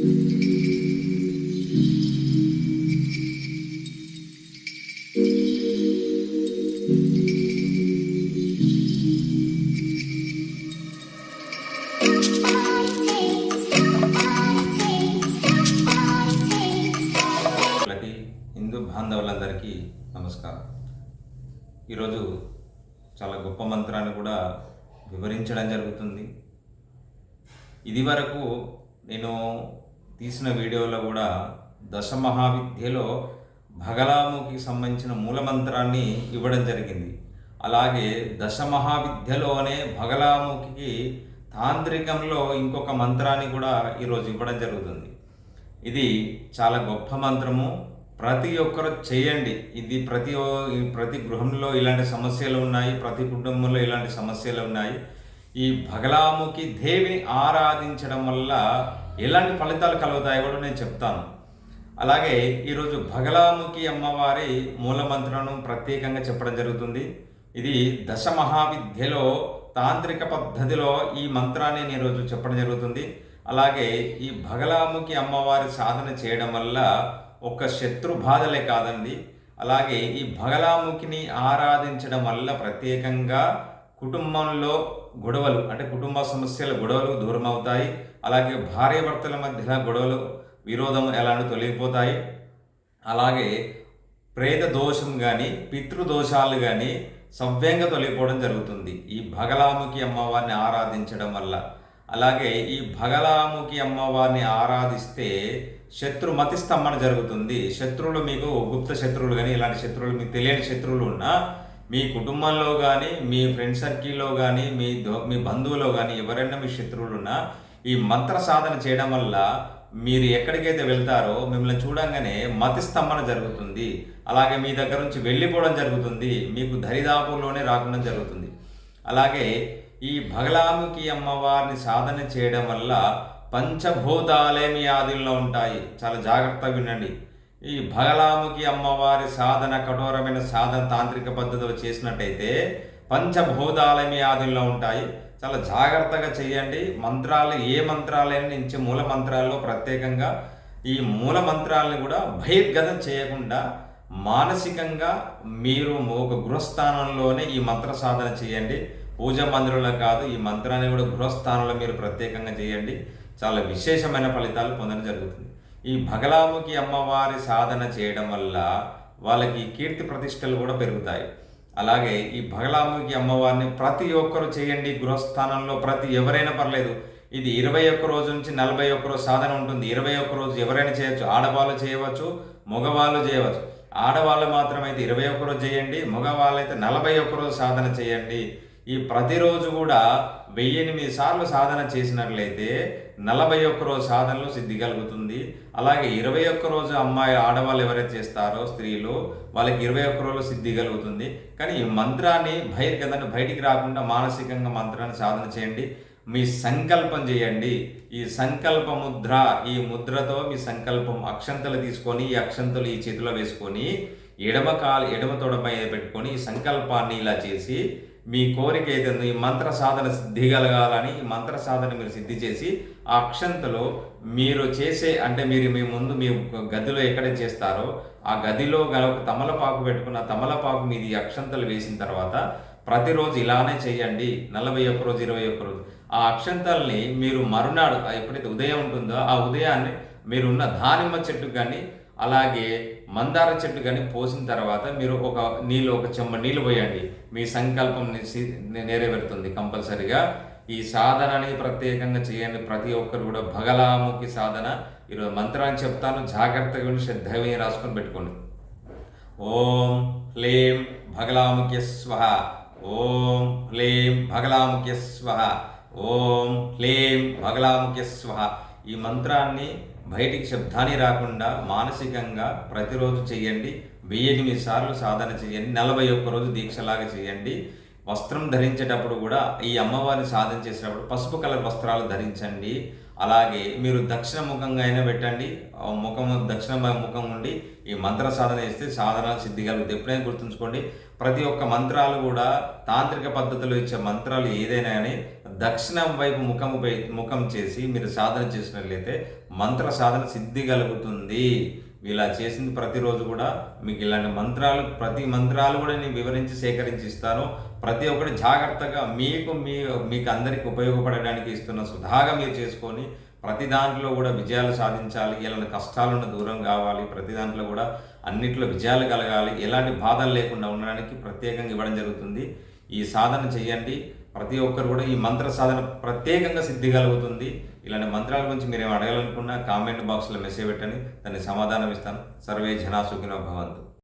హిందూ బాంధవులందరికీ నమస్కారం. ఈరోజు చాలా గొప్ప మంత్రాన్ని కూడా వివరించడం జరుగుతుంది. ఇది వరకు నేను తీసిన వీడియోలో కూడా దశమహావిద్యలో భగలాముకి సంబంధించిన మూల మంత్రాన్ని ఇవ్వడం జరిగింది. అలాగే దశమహావిద్యలోనే భగలాముఖికి తాంత్రికంలో ఇంకొక మంత్రాన్ని కూడా ఈరోజు ఇవ్వడం జరుగుతుంది. ఇది చాలా గొప్ప మంత్రము. ప్రతి ఒక్కరు చేయండి. ఇది ప్రతి ఓ- ఈ ప్రతి గృహంలో ఇలాంటి సమస్యలు ఉన్నాయి. ప్రతి కుటుంబంలో ఇలాంటి సమస్యలు ఉన్నాయి. ఈ భగలాముఖి దేవిని ఆరాధించడం వల్ల ఎలాంటి ఫలితాలు కలుగుతాయో కూడా నేను చెప్తాను. అలాగే ఈరోజు భగలాముఖి అమ్మవారి మూలమంత్రను ప్రత్యేకంగా చెప్పడం జరుగుతుంది. ఇది దశ మహావిద్యలో తాంత్రిక పద్ధతిలో ఈ మంత్రాన్ని నేను ఈరోజు చెప్పడం జరుగుతుంది. అలాగే ఈ భగలాముఖి అమ్మవారి సాధన చేయడం వల్ల ఒక శత్రు బాధలే కాదండి. అలాగే ఈ భగలాముఖిని ఆరాధించడం వల్ల ప్రత్యేకంగా కుటుంబంలో గొడవలు అంటే కుటుంబ సమస్యల గొడవలు దూరం అవుతాయి అలాగే భార్యాభర్తల మధ్య గొడవలు విరోధం ఎలాంటి తొలగిపోతాయి. అలాగే ప్రేత దోషం కానీ పితృదోషాలు కానీ సవ్యంగా తొలగిపోవడం జరుగుతుంది. ఈ భగలాముఖి అమ్మవారిని ఆరాధించడం వల్ల. అలాగే ఈ భగలాముఖి అమ్మవారిని ఆరాధిస్తే శత్రు మతిస్తంభన జరుగుతుంది. శత్రువులు మీకు గుప్త శత్రువులు కానీ ఇలాంటి శత్రువులు మీకు తెలియని శత్రువులు ఉన్నా మీ కుటుంబంలో కానీ మీ ఫ్రెండ్ సర్కిల్లో కానీ మీ దో మీ బంధువులో కానీ ఎవరైనా మీ శత్రువులున్నా ఈ మంత్ర సాధన చేయడం వల్ల మీరు ఎక్కడికైతే వెళ్తారో మిమ్మల్ని చూడంగానే మతి స్తంభన జరుగుతుంది. అలాగే మీ దగ్గర నుంచి వెళ్ళిపోవడం జరుగుతుంది. మీకు దరిదాపుల్లోనే రాకుండా జరుగుతుంది. అలాగే ఈ భగలాముఖి అమ్మవారిని సాధన చేయడం వల్ల పంచభూతాలే మీ ఆధీనంలో ఉంటాయి. చాలా జాగ్రత్తగా వినండి. ఈ భగలాముఖి అమ్మవారి సాధన కఠోరమైన సాధన తాంత్రిక పద్ధతిలో చేసినట్టయితే పంచభూతాలమి మీ ఆధీనంలో ఉంటాయి. చాలా జాగ్రత్తగా చేయండి. మంత్రాలు ఏ మంత్రాలైనా నుంచి మూల మంత్రాల్లో ప్రత్యేకంగా ఈ మూల మంత్రాలను కూడా బహిర్గతం చేయకుండా మానసికంగా మీరు ఒక గృహస్థానంలోనే ఈ మంత్ర సాధన చేయండి. పూజ మందిరంలో కాదు ఈ మంత్రాన్ని కూడా గృహస్థానంలో మీరు ప్రత్యేకంగా చేయండి. చాలా విశేషమైన ఫలితాలు పొందడం జరుగుతుంది. ఈ భగలాముఖి అమ్మవారి సాధన చేయడం వల్ల వాళ్ళకి కీర్తి ప్రతిష్టలు కూడా పెరుగుతాయి. అలాగే ఈ భగలాముఖి అమ్మవారిని ప్రతి ఒక్కరు చేయండి గృహస్థానంలో ప్రతి ఎవరైనా పర్లేదు. ఇది ఇరవై ఒక్క రోజు నుంచి నలభై ఒక్క రోజు సాధన ఉంటుంది. ఇరవై ఒక్క రోజు ఎవరైనా చేయొచ్చు. ఆడవాళ్ళు చేయవచ్చు మగవాళ్ళు చేయవచ్చు. ఆడవాళ్ళు మాత్రమైతే ఇరవై ఒక్క రోజు చేయండి మగవాళ్ళు అయితే నలభై ఒక్క రోజు సాధన చేయండి. ఈ ప్రతిరోజు కూడా వెయ్యి ఎనిమిది సార్లు సాధన చేసినట్లయితే నలభై ఒక్క రోజు సాధనలో సిద్ధి కలుగుతుంది. అలాగే ఇరవై ఒక్క రోజు అమ్మాయి ఆడవాళ్ళు ఎవరైతే చేస్తారో స్త్రీలు వాళ్ళకి ఇరవై ఒక్క రోజులు సిద్ధి కలుగుతుంది. కానీ ఈ మంత్రాన్ని బహిర్గతాన్ని బయటికి రాకుండా మానసికంగా మంత్రాన్ని సాధన చేయండి. మీ సంకల్పం చేయండి. ఈ సంకల్ప ముద్ర ఈ ముద్రతో మీ సంకల్పం అక్షంతలు తీసుకొని ఈ అక్షంతలు ఈ చేతిలో వేసుకొని ఎడమ కాలు ఎడమ తొడపై పెట్టుకొని ఈ సంకల్పాన్ని ఇలా చేసి మీ కోరిక ఏదైందో ఈ మంత్ర సాధన సిద్ధి కలగాలని ఈ మంత్ర సాధన మీరు సిద్ధి చేసి ఆ అక్షంతలో మీరు చేసే అంటే మీరు మీ ముందు మీ గదిలో ఎక్కడ చేస్తారో ఆ గదిలో గల ఒక తమలపాకు పెట్టుకున్న తమలపాకు మీది అక్షంతలు వేసిన తర్వాత ప్రతిరోజు ఇలానే చేయండి. నలభై ఒక్క రోజు ఇరవై ఒక్క రోజు. ఆ అక్షంతల్ని మీరు మరునాడు ఆ ఎప్పుడైతే ఉదయం ఉంటుందో ఆ ఉదయాన్ని మీరున్న దానిమ్మ చెట్టు కానీ అలాగే మందార చెట్టు కానీ పోసిన తర్వాత మీరు ఒక నీళ్ళు ఒక చెమ్మ నీళ్ళు పోయండి. మీ సంకల్పం నెరవేరుతుంది కంపల్సరిగా. ఈ సాధనని ప్రత్యేకంగా చేయండి. ప్రతి ఒక్కరు కూడా భగలాముఖి సాధన. ఈరోజు మంత్రాన్ని చెప్తాను. జాగ్రత్తగా ఉండి శ్రద్ధగా రాసుకొని పెట్టుకోండి. ఓం హ్లీం భగలాముఖ్య స్వహ. ఓం హ్లీం భగలాముఖ్య స్వహ. ఓం హ్లీం భగలాముఖ్య స్వహ. ఈ మంత్రాన్ని బయటికి శబ్దాన్ని రాకుండా మానసికంగా ప్రతిరోజు చేయండి. వెయ్యి ఎనిమిది సార్లు సాధన చేయండి. నలభై ఒక్క రోజు దీక్షలాగా చేయండి. వస్త్రం ధరించేటప్పుడు కూడా ఈ అమ్మవారిని సాధన చేసేటప్పుడు పసుపు కలర్ వస్త్రాలు ధరించండి. అలాగే మీరు దక్షిణ ముఖంగా అయినా పెట్టండి. ముఖం దక్షిణ ముఖం ఉండి ఈ మంత్ర సాధన చేస్తే సాధన సిద్ధి కలుగుతుంది. ఎప్పుడైనా గుర్తుంచుకోండి ప్రతి ఒక్క మంత్రాలు కూడా తాంత్రిక పద్ధతిలో ఇచ్చే మంత్రాలు ఏదైనా కానీ దక్షిణం వైపు ముఖము పై- ముఖం చేసి మీరు సాధన చేసినట్లయితే మంత్ర సాధన సిద్ధి కలుగుతుంది. ఇలా చేసింది ప్రతిరోజు కూడా మీకు ఇలాంటి మంత్రాలు ప్రతి మంత్రాలు కూడా నేను వివరించి సేకరించి ఇస్తాను. ప్రతి ఒక్కటి జాగ్రత్తగా మీకు మీ మీకు అందరికి ఉపయోగపడడానికి ఇస్తున్న సుధాగా మీరు చేసుకొని ప్రతి దాంట్లో కూడా విజయాలు సాధించాలి. ఇలాంటి కష్టాలను దూరం కావాలి. ప్రతి దాంట్లో కూడా అన్నిట్లో విజయాలు కలగాలి. ఎలాంటి బాధలు లేకుండా ఉండడానికి ప్రత్యేకంగా ఇవ్వడం జరుగుతుంది. ఈ సాధన చేయండి. ప్రతి ఒక్కరు కూడా ఈ మంత్ర సాధన ప్రత్యేకంగా సిద్ధి కలుగుతుంది ఇలాంటి మంత్రాల గురించి మీరు ఏం అడగాలనుకున్నా కామెంట్ బాక్స్లో మెసేజ్ పెట్టండి. దానికి సమాధానం ఇస్తాను. సర్వే జనా సుఖినో భవంతు.